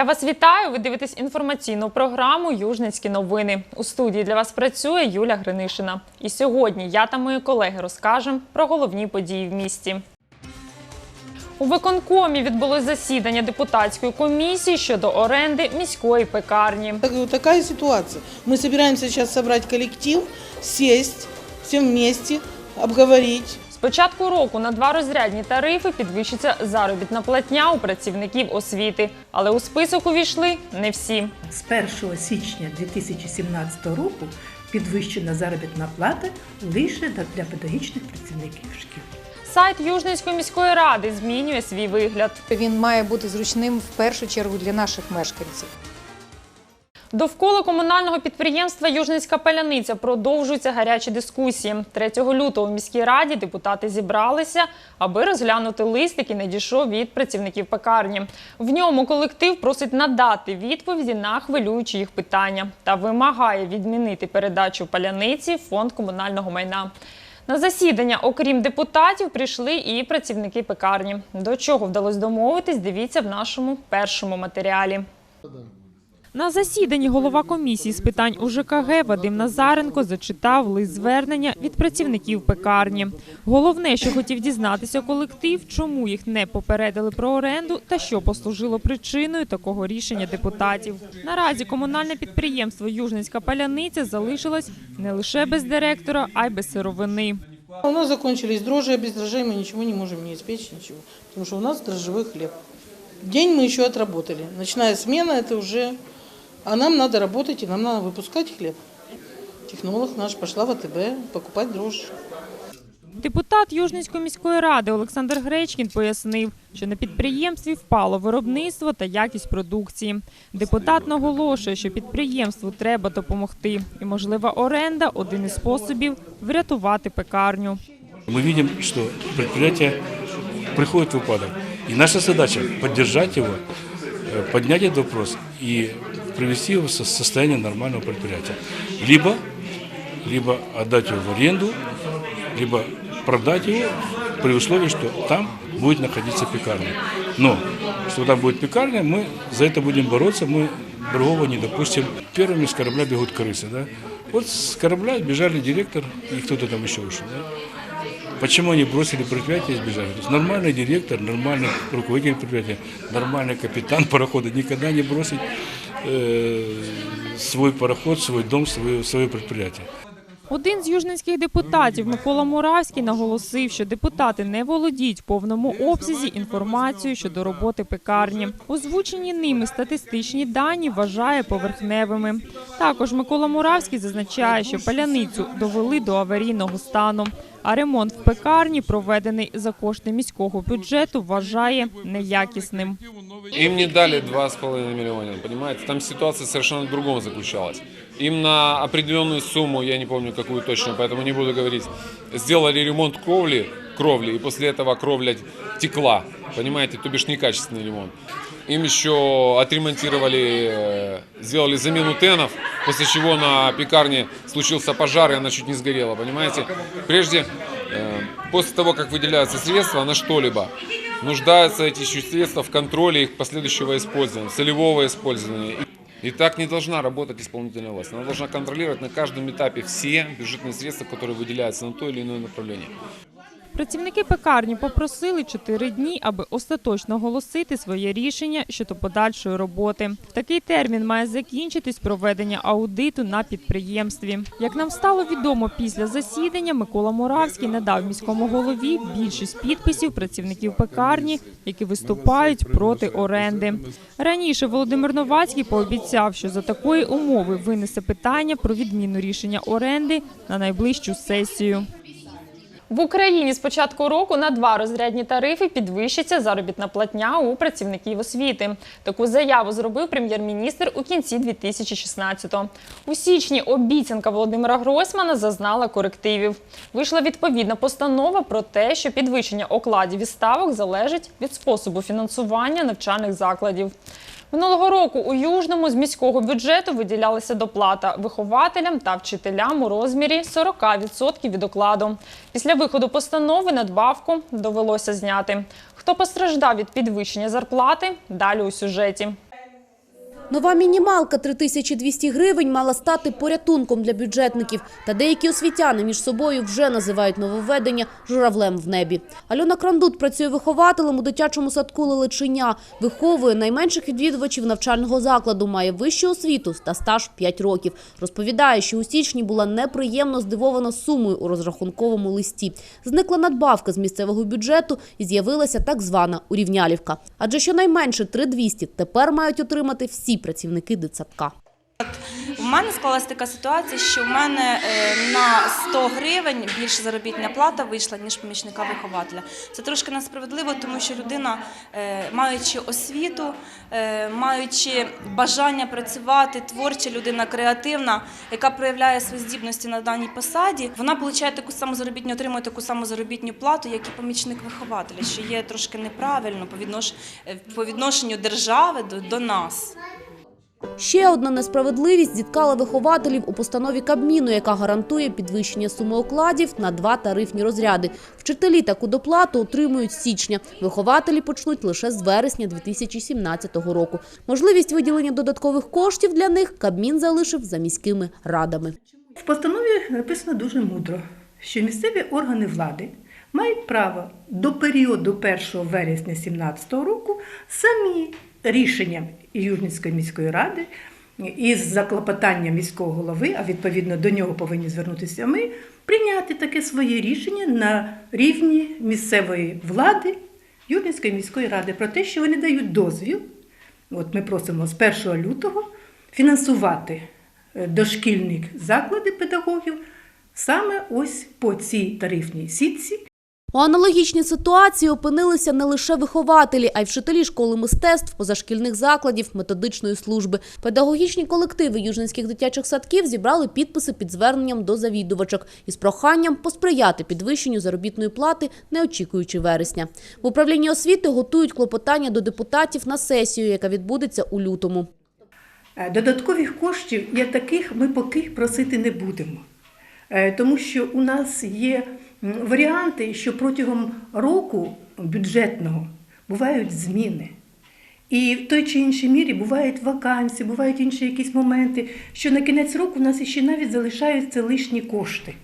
Я вас вітаю. Ви дивитесь інформаційну програму Южницькі новини. У студії для вас працює Юля Гринишина. І сьогодні я та мої колеги розкажемо про головні події в місті. У виконкомі відбулось засідання депутатської комісії щодо оренди міської пекарні. Так- вот такая ситуация. Мы собираемся сейчас собрать коллектив, сесть, всем вместе, обговорить. Початку року на два розрядні тарифи підвищиться заробітна платня у працівників освіти, але у список увійшли не всі. З 1 січня 2017 року підвищена заробітна плата лише для педагогічних працівників шкіл. Сайт Южницької міської ради змінює свій вигляд. Він має бути зручним в першу чергу для наших мешканців. Довкола комунального підприємства Южницька паляниця продовжуються гарячі дискусії. 3 лютого в міській раді депутати зібралися, аби розглянути лист, який надійшов від працівників пекарні. В ньому колектив просить надати відповіді на хвилюючі їх питання та вимагає відмінити передачу паляниці в фонд комунального майна. На засідання, окрім депутатів, прийшли і працівники пекарні. До чого вдалося домовитись, дивіться в нашому першому матеріалі. На засіданні голова комісії з питань УЖКГ Вадим Назаренко зачитав лист звернення від працівників пекарні. Головне, що хотів дізнатися колектив, чому їх не попередили про оренду та що послужило причиною такого рішення депутатів. Наразі комунальне підприємство Южницька паляниця залишилось не лише без директора, а й без сировини. У нас закончились дрожжи, а без дрожжей мы ничего не можем не испечь, ничего. Потому что у нас дрожжевой хлеб. День мы еще отработали. Ночная смена это уже... А нам надо работать и нам надо выпускать хлеб. Технолог наш пошла в АТБ покупать дрожжи. Депутат Южницької міської ради Олександр Гречкін пояснив, що на підприємстві впало виробництво та якість продукції. Депутат наголошує, що підприємству треба допомогти, і можлива оренда один із способів врятувати пекарню. Мы видим, что предприятие приходит в упадок. И наша задача поддержать его, э, поднять этот вопрос и привести его в со- состояние нормального предприятия. Либо, либо отдать его в аренду, либо продать его при условии, что там будет находиться пекарня. Но, что там будет пекарня, мы за это будем бороться, мы другого не допустим. Первыми с корабля бегут крысы. Да? Вот с корабля бежали директор и кто-то там еще ушел. Да? Почему они бросили предприятие и сбежали? То есть нормальный директор, нормальный руководитель предприятия, нормальный капитан парохода никогда не бросит свой пароход, свой дом, свое, свое предприятие. Один з южницьких депутатів Микола Муравський наголосив, що депутати не володіють повному обсязі інформацією щодо роботи пекарні. Озвучені ними статистичні дані вважає поверхневими. Також Микола Муравський зазначає, що паляницю довели до аварійного стану. А ремонт в пекарні, проведений за кошти міського бюджету, вважає неякісним. Им не дали 2,5 миллиона, понимаете? Там ситуация совершенно в другом заключалась. Им на определенную сумму, я не помню какую точно, поэтому не буду говорить, сделали ремонт кровли, кровли, и после этого кровля текла, понимаете, то бишь некачественный ремонт. Им еще отремонтировали, э, сделали замену тенов, после чего на пекарне случился пожар, и она чуть не сгорела, понимаете? Прежде, э, после того, как выделяются средства на что-либо, нуждаются эти средства в контроле их последующего использования, целевого использования. И так не должна работать исполнительная власть. Она должна контролировать на каждом этапе все бюджетные средства, которые выделяются на то или иное направление. Працівники пекарні попросили чотири дні, аби остаточно оголосити своє рішення щодо подальшої роботи. В такий термін має закінчитись проведення аудиту на підприємстві. Як нам стало відомо після засідання, Микола Моравський надав міському голові більшість підписів працівників пекарні, які виступають проти оренди. Раніше Володимир Новацький пообіцяв, що за такої умови винесе питання про відміну рішення оренди на найближчу сесію. В Україні з початку року на два розрядні тарифи підвищиться заробітна платня у працівників освіти. Таку заяву зробив прем'єр-міністр у кінці 2016-го. У січні обіцянка Володимира Гройсмана зазнала корективів. Вийшла відповідна постанова про те, що підвищення окладів і ставок залежить від способу фінансування навчальних закладів. Минулого року у Южному з міського бюджету виділялася доплата вихователям та вчителям у розмірі 40% від окладу. Після виходу постанови надбавку довелося зняти. Хто постраждав від підвищення зарплати? Далі у сюжеті. Нова мінімалка 3200 гривень мала стати порятунком для бюджетників. Та деякі освітяни між собою вже називають нововведення журавлем в небі. Альона Крандут працює вихователем у дитячому садку Лелечиня. Виховує найменших відвідувачів навчального закладу, має вищу освіту та стаж 5 років. Розповідає, що у січні була неприємно здивована сумою у розрахунковому листі. Зникла надбавка з місцевого бюджету і з'явилася так звана урівнялівка. Адже щонайменше 3200 тепер мають отримати всі працівники дитсадка. У мене склалася така ситуація, що в мене е, на 100 гривень більше заробітна плата вийшла, ніж помічника вихователя. Це трошки несправедливо, тому що людина, е, маючи освіту, е, маючи бажання працювати, творча людина, креативна, яка проявляє свої здібності на даній посаді, вона отримує таку саму заробітню, отримує таку саму заробітну плату, як і помічник вихователя, що є трошки неправильно по, віднош... відношенню держави до нас. Ще одна несправедливість зіткала вихователів у постанові Кабміну, яка гарантує підвищення суми окладів на два тарифні розряди. Вчителі таку доплату отримують з січня. Вихователі почнуть лише з вересня 2017 року. Можливість виділення додаткових коштів для них Кабмін залишив за міськими радами. В постанові написано дуже мудро, що місцеві органи влади мають право до періоду 1 вересня 2017 року самі рішенням Южницької міської ради із заклопотанням міського голови, а відповідно до нього повинні звернутися ми, прийняти таке своє рішення на рівні місцевої влади Южницької міської ради про те, що вони дають дозвіл. От ми просимо з 1 лютого фінансувати е, дошкільні заклади педагогів саме ось по цій тарифній сітці, У аналогічній ситуації опинилися не лише вихователі, а й вчителі школи мистецтв, позашкільних закладів, методичної служби. Педагогічні колективи южненських дитячих садків зібрали підписи під зверненням до завідувачок із проханням посприяти підвищенню заробітної плати, не очікуючи вересня. В управлінні освіти готують клопотання до депутатів на сесію, яка відбудеться у лютому. Е, Додаткових коштів як таких ми поки просити не будемо, Е, тому що у нас є варіанти, що протягом року бюджетного бувають зміни. І в той чи іншій мірі бувають вакансії, бувають інші якісь моменти, що на кінець року у нас ще навіть залишаються лишні кошти.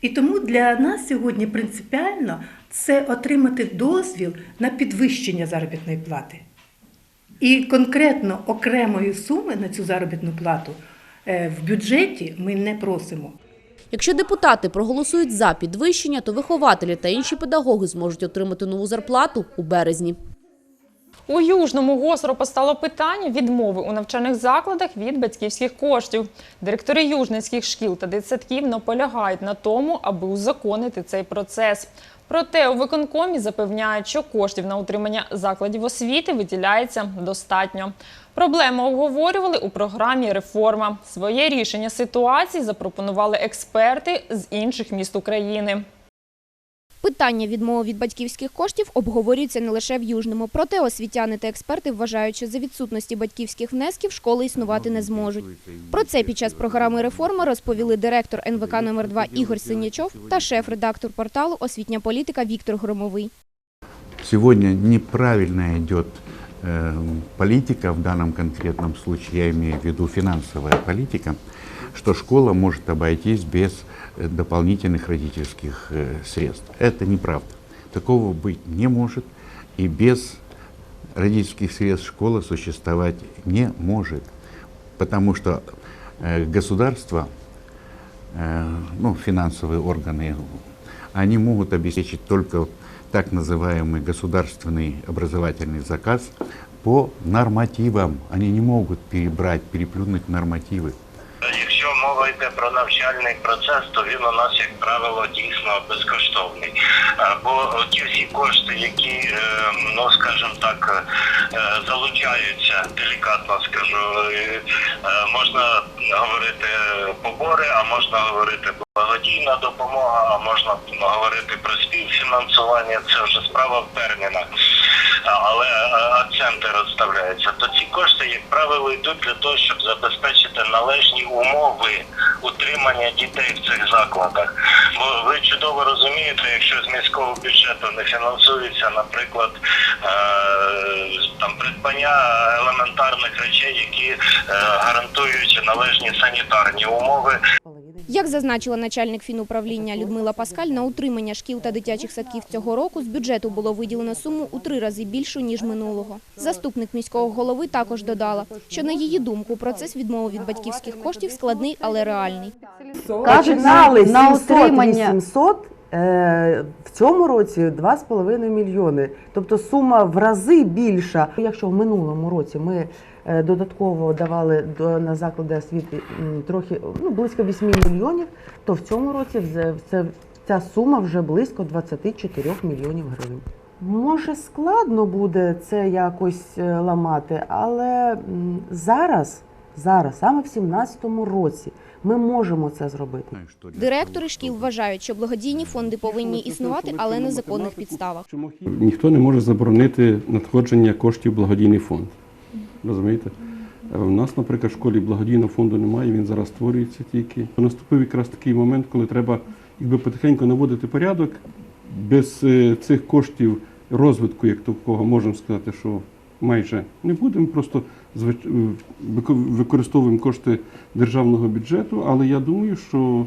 І тому для нас сьогодні принципіально це отримати дозвіл на підвищення заробітної плати. І конкретно окремої суми на цю заробітну плату е, в бюджеті ми не просимо. Якщо депутати проголосують за підвищення, то вихователі та інші педагоги зможуть отримати нову зарплату у березні. У Южному гостро постало питання відмови у навчальних закладах від батьківських коштів. Директори южницьких шкіл та дитсадків наполягають на тому, аби узаконити цей процес. Проте у виконкомі запевняють, що коштів на утримання закладів освіти виділяється достатньо. Проблему обговорювали у програмі Реформа. Своє рішення ситуації запропонували експерти з інших міст України. Питання відмови від батьківських коштів обговорюється не лише в Южному. Проте освітяни та експерти вважають, що за відсутності батьківських внесків школи існувати не зможуть. Про це під час програми реформи розповіли директор НВК номер 2 Ігор Синячов та шеф-редактор порталу Освітня політика Віктор Громовий. Сегодня неправильно э, политика, в данном конкретном случае я имею в виду финансовая политика, что школа может обойтись без э, дополнительных родительских э, средств. Это неправда. Такого быть не может, и без родительских средств школа существовать не может, потому что э, государство, ну, финансовые органы, они могут обеспечить только так называемый государственный образовательный заказ по нормативам. Они не могут перебрать, переплюнуть нормативы. Якщо мова йде про навчальний процес, то він у нас, як правило, дійсно безкоштовний. Е, Бо ті всі кошти, які, е, ну скажімо так, е, залучаються, делікатно скажу, е, е, можна говорити побори, а можна говорити благодійна допомога, а можна говорити про співфінансування. Це вже справа в термінах. Але акценти розставляються. То ці кошти, як правило, йдуть для того, щоб забезпечити належні умови утримання дітей в цих закладах. Бо ви чудово розумієте, якщо з міського бюджету не фінансується, наприклад, е, там придбання елементарних речей, які е, гарантують належні санітарні умови. Як зазначила начальник фінуправління Людмила Паскаль, на утримання шкіл та дитячих садків цього року з бюджету було виділено суму у три рази більшу, ніж минулого. Заступник міського голови також додала, що на її думку процес відмови від батьківських коштів складний, але реальний. Починали на 700, утримання. 800, е, в цьому році 2,5 мільйони. Тобто сума в рази більша. Якщо в минулому році ми додатково давали до, на заклади освіти трохи ну, близько 8 мільйонів, то в цьому році це, ця сума вже близько 24 мільйонів гривень. Може, складно буде це якось е, ламати, але зараз, зараз, саме в 2017 році, ми можемо це зробити. Директори шкіл вважають, що благодійні фонди повинні існувати, але на законних підставах. Ніхто не може заборонити надходження коштів в благодійний фонд. Розумієте? Е, У нас, наприклад, в школі благодійного фонду немає, він зараз створюється тільки. Наступив якраз такий момент, коли треба якби потихеньку наводити порядок. Без е, цих коштів розвитку, як такого, можемо сказати, що майже не будемо. Просто е, використовуємо кошти державного бюджету, але я думаю, що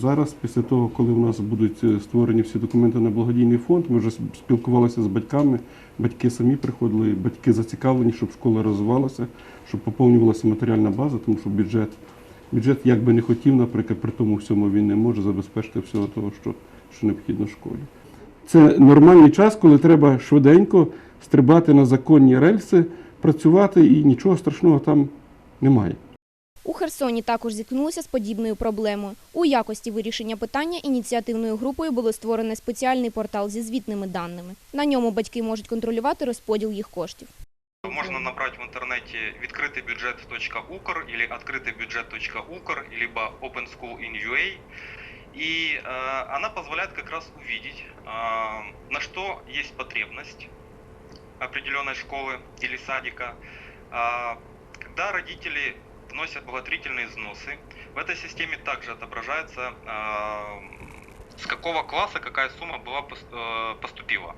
Зараз, після того, коли у нас будуть е, створені всі документи на благодійний фонд, ми вже спілкувалися з батьками. Батьки самі приходили, батьки зацікавлені, щоб школа розвивалася, щоб поповнювалася матеріальна база, тому що бюджет, бюджет як би не хотів, наприклад, при тому всьому він не може забезпечити всього того, що, що необхідно школі. Це нормальний час, коли треба швиденько стрибати на законні рельси, працювати і нічого страшного там немає. У Херсоні також зіткнулися з подібною проблемою. У якості вирішення питання ініціативною групою було створено спеціальний портал зі звітними даними. На ньому батьки можуть контролювати розподіл їх коштів. Можно набрать в интернете відкритийбюджет.укр или открытыйбюджет.укр, либо Open School in UA. И э, она позволяет как раз увидеть, э, на что есть потребность определенной школы или садика. А, когда родители вносят благотворительные взносы, в этой системе также отображается, э, с какого класса какая сумма была э, поступила.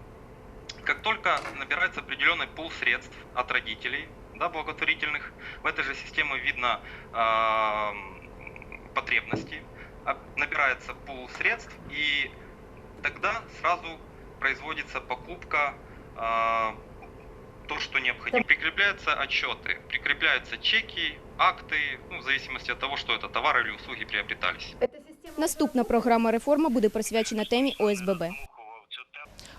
Как только набирается определенный пул средств от родителей, да, благотворительных, в этой же системе видно э, потребности, а- набирается пул средств, и тогда сразу производится покупка э, то, что необходимо. Прикрепляются отчеты, прикрепляются чеки, акты, ну, в зависимости от того, что это товары или услуги приобретались. Наступна програма реформа буде присвячена темі ОСББ.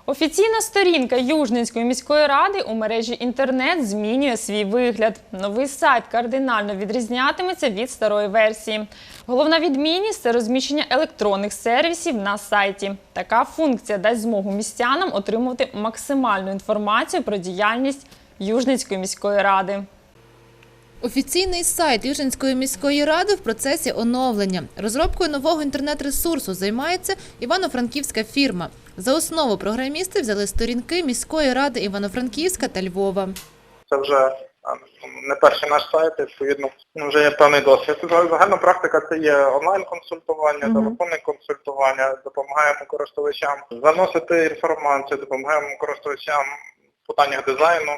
Офіційна сторінка Южненської міської ради у мережі інтернет змінює свій вигляд. Новий сайт кардинально відрізнятиметься від старої версії. Головна відмінність це розміщення електронних сервісів на сайті. Така функція дасть змогу містянам отримувати максимальну інформацію про діяльність Южненської міської ради. Офіційний сайт Южинської міської ради в процесі оновлення. Розробкою нового інтернет-ресурсу займається івано-франківська фірма. За основу програмісти взяли сторінки міської ради Івано-Франківська та Львова. Це вже не перший наш сайт, відповідно, ну, вже є певний досвід. Загальна практика це є онлайн-консультування, телефонне консультування, допомагаємо користувачам заносити інформацію, допомагаємо користувачам в питаннях дизайну.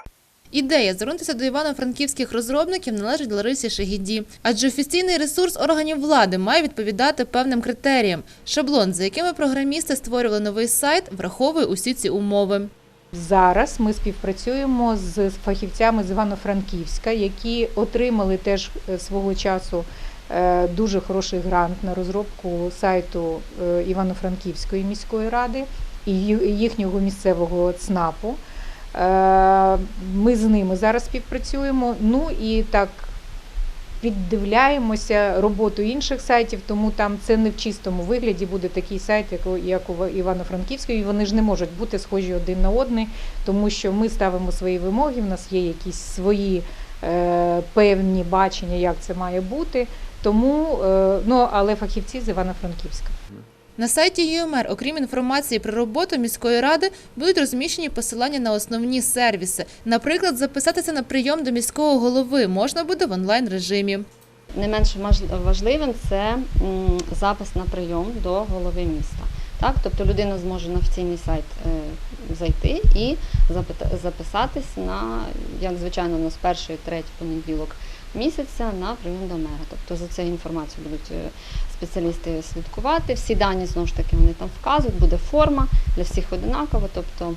Ідея звернутися до івано-франківських розробників належить Ларисі Шегіді, адже офіційний ресурс органів влади має відповідати певним критеріям. Шаблон, за якими програмісти створювали новий сайт, враховує усі ці умови. Зараз ми співпрацюємо з фахівцями з Івано-Франківська, які отримали теж е, свого часу е, дуже хороший грант на розробку сайту е, Івано-Франківської міської ради і їхнього місцевого ЦНАПу. Е, Ми з ними зараз співпрацюємо. Ну і так піддивляємося роботу інших сайтів, тому там це не в чистому вигляді буде такий сайт, як у- Івано-Франківської. Вони ж не можуть бути схожі один на одний, тому що ми ставимо свої вимоги, в нас є якісь свої е, певні бачення, як це має бути. Тому, е, ну але фахівці з Івано-Франківська. На сайті ЮМР, окрім інформації про роботу міської ради, будуть розміщені посилання на основні сервіси. Наприклад, записатися на прийом до міського голови можна буде в онлайн режимі. Не менш важливим це запис на прийом до голови міста. Так, тобто людина зможе на офіційний сайт е, зайти і записатись на, як звичайно, нас перший, третій понеділок місяця на прийом до мера. Тобто за цією інформацією будуть е, спеціалісти слідкувати. Всі дані знову ж таки вони там вказують, буде форма для всіх одинакова. Тобто,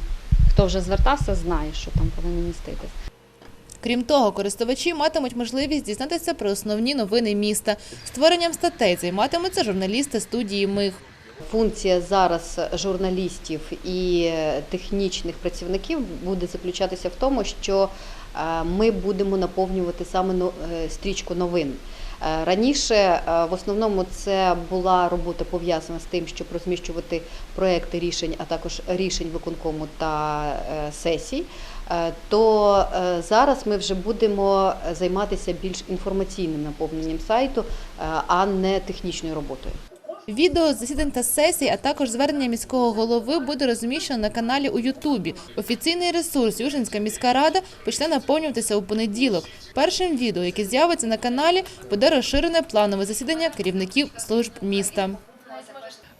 хто вже звертався, знає, що там повинно міститись. Крім того, користувачі матимуть можливість дізнатися про основні новини міста. Створенням статей займатимуться журналісти студії Миг. Функція зараз журналістів і технічних працівників буде заключатися в тому, що е, ми будемо наповнювати саме е, стрічку новин. Е, Раніше е, в основному це була робота пов'язана з тим, щоб розміщувати проекти рішень, а також рішень виконкому та е, сесій. То зараз ми вже будемо займатися більш інформаційним наповненням сайту, а не технічною роботою. Відео засідань та сесій, а також звернення міського голови буде розміщено на каналі у Ютубі. Офіційний ресурс Южинська міська рада почне наповнюватися у понеділок. Першим відео, яке з'явиться на каналі, буде розширене планове засідання керівників служб міста.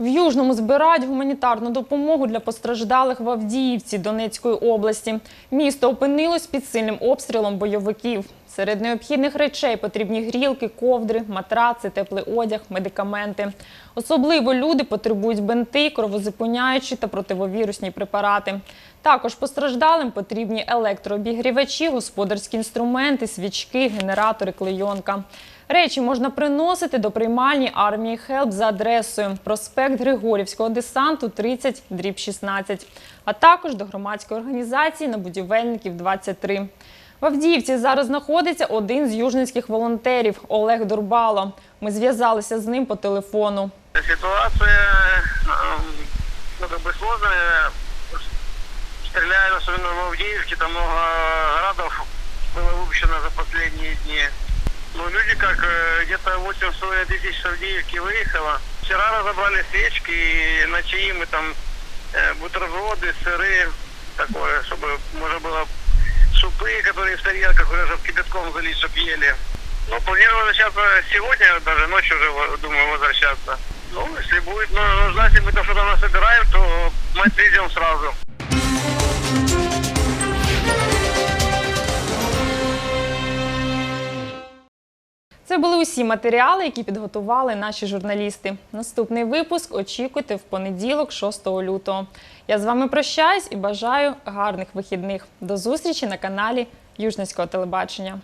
В Южному збирають гуманітарну допомогу для постраждалих в Авдіївці Донецької області. Місто опинилось під сильним обстрілом бойовиків. Серед необхідних речей потрібні грілки, ковдри, матраци, теплий одяг, медикаменти. Особливо люди потребують бинти, кровозупиняючі та противовірусні препарати. Також постраждалим потрібні електрообігрівачі, господарські інструменти, свічки, генератори, клейонка. Речі можна приносити до приймальні армії Хелп за адресою проспект Григорівського десанту 30 дріб 16, а також до громадської організації на будівельників 23. В Авдіївці зараз знаходиться один з южницьких волонтерів Олег Дурбало. Ми зв'язалися з ним по телефону. Ситуация, эм, ну, как бы сложная. Стреляют, особенно в Авдеевке, там много градов было выпущено за последние дни. Ну, люди как, э, где-то 8,5 тысяч с Авдеевки выехало. Вчера разобрали свечки, и на чаи мы там э, бутерброды, сыры, такое, чтобы можно было супы, которые в тарелках уже в кипятком залить, чтобы ели. Ну, планирую возвращаться сегодня, даже ночью уже, во- думаю, возвращаться. Ну, если будет ну, нужда, если мы там что-то насобираем, то мы отвезем сразу. Це були усі матеріали, які підготували наші журналісти. Наступний випуск очікуйте в понеділок, 6 лютого. Я з вами прощаюсь і бажаю гарних вихідних. До зустрічі на каналі Южницького телебачення.